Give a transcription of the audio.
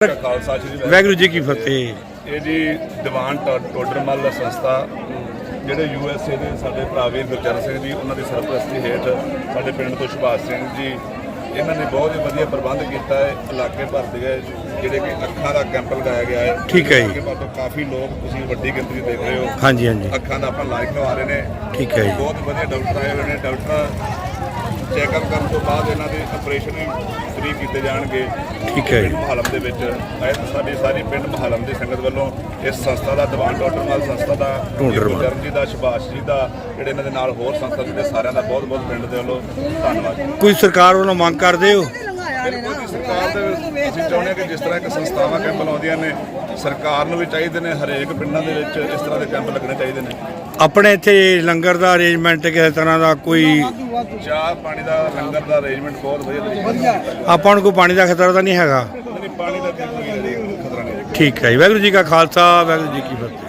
ਖਾਲਸਾ ਸ਼੍ਰੀ ਵਾਹਿਗੁਰੂ ਜੀ ਕੀ ਫਤਿਹ। ਇਹ ਜੀ ਦੀਵਾਨ ਟੋਡਰਮੱਲ ਸੰਸਥਾ ਜਿਹੜੇ ਯੂ ਐਸ ਏ ਦੇ ਸਾਡੇ ਭਰਾ ਵੀਰ ਗੁਰਚਰਨ ਸਿੰਘ ਜੀ ਉਹਨਾਂ ਦੀ ਸਰਪ੍ਰਸਤੀ ਹੇਠ ਸਾਡੇ ਪਿੰਡ ਤੋਂ ਸੁਭਾਸ਼ ਸਿੰਘ ਜੀ ਇਹਨਾਂ ਨੇ ਬਹੁਤ ਹੀ ਵਧੀਆ ਪ੍ਰਬੰਧ ਕੀਤਾ ਹੈ ਇਲਾਕੇ ਭਰ ਦੇ ਜਿਹੜੇ ਕਿ ਅੱਖਾਂ ਦਾ ਕੈਂਪ ਲਗਾਇਆ ਗਿਆ ਹੈ। ਠੀਕ ਹੈ ਜੀ। ਕਾਫੀ ਲੋਕ ਤੁਸੀਂ ਵੱਡੀ ਗਿਣਤੀ ਦੇਖ ਰਹੇ ਹੋ। ਹਾਂਜੀ ਹਾਂਜੀ। ਅੱਖਾਂ ਦਾ ਆਪਾਂ ਲਾਇਕ ਲਵਾ ਰਹੇ ਨੇ। ਠੀਕ ਹੈ ਜੀ। ਬਹੁਤ ਵਧੀਆ ਡਾਕਟਰ ਆਏ ਹੋਏ ਨੇ। ਡਾਕਟਰ ਚੈੱਕਅਪ ਕਰਨ ਤੋਂ ਬਾਅਦ ਇਹਨਾਂ ਦੇ ਆਪਰੇਸ਼ਨ ਵੀ ਫ੍ਰੀ ਕੀਤੇ ਜਾਣਗੇ ਠੀਕ ਹੈ ਜੀ। ਮਹਲਮ ਦੇ ਵਿੱਚ ਅੱਜ ਸਾਡੀ ਸਾਰੀ ਪਿੰਡ ਮਹਲਮ ਦੀ ਸੰਗਤ ਵੱਲੋਂ ਇਸ ਸੰਸਥਾ ਦਾ ਦੀਵਾਨ ਟੋਡਰਮਲ ਸੰਸਥਾ ਦਾ। ਗੁਰਚਰਨ ਜੀ ਦਾ ਸੁਭਾਸ਼ ਜੀ ਦਾ ਜਿਹੜੇ ਇਹਨਾਂ ਦੇ ਨਾਲ ਹੋਰ ਸੰਸਥਾ ਦੇ ਸਾਰਿਆਂ ਦਾ ਬਹੁਤ ਬਹੁਤ ਪਿੰਡ ਦੇ ਵੱਲੋਂ ਧੰਨਵਾਦ ਕੋਈ ਸਰਕਾਰ ਵੱਲੋਂ ਮੰਗ ਕਰਦੇ ਹੋ ਬਿਲਕੁਲ ਜੀ, ਸਰਕਾਰ ਦੇ ਅਸੀਂ ਚਾਹੁੰਦੇ ਹਾਂ ਕਿ ਜਿਸ ਤਰ੍ਹਾਂ ਇੱਕ ਸੰਸਥਾਵਾਂ ਕੈਂਪ ਲਾਉਂਦੀਆਂ ਨੇ ਸਰਕਾਰ ਨੂੰ ਵੀ ਚਾਹੀਦੇ ਨੇ ਹਰੇਕ ਪਿੰਡਾਂ ਦੇ ਵਿੱਚ ਇਸ ਤਰ੍ਹਾਂ ਦੇ ਕੈਂਪ ਲੱਗਣੇ ਚਾਹੀਦੇ ਨੇ। ਆਪਣੇ ਇੱਥੇ ਲੰਗਰ ਦਾ ਅਰੇਂਜਮੈਂਟ ਕਿਸੇ ਤਰ੍ਹਾਂ ਦਾ ਕੋਈ ਚਾਹ ਪਾਣੀ ਦਾ ਲੰਗਰ ਦਾ ਅਰੇਂਜਮੈਂਟ ਬਹੁਤ ਵਧੀਆ ਤਰੀਕੇ ਨਾਲ ਆਪਾਂ ਨੂੰ ਕੋਈ ਪਾਣੀ ਦਾ ਖਤਰਾ ਤਾਂ ਨਹੀਂ ਹੈਗਾ? ਨਹੀਂ ਪਾਣੀ ਦਾ ਕੋਈ ਖਤਰਾ ਨਹੀਂ ਠੀਕ ਹੈ ਜੀ। ਵਾਹਿਗੁਰੂ ਜੀ ਕਾ ਖਾਲਸਾ ਵਾਹਿਗੁਰੂ ਜੀ ਕੀ ਫਤਿਹ।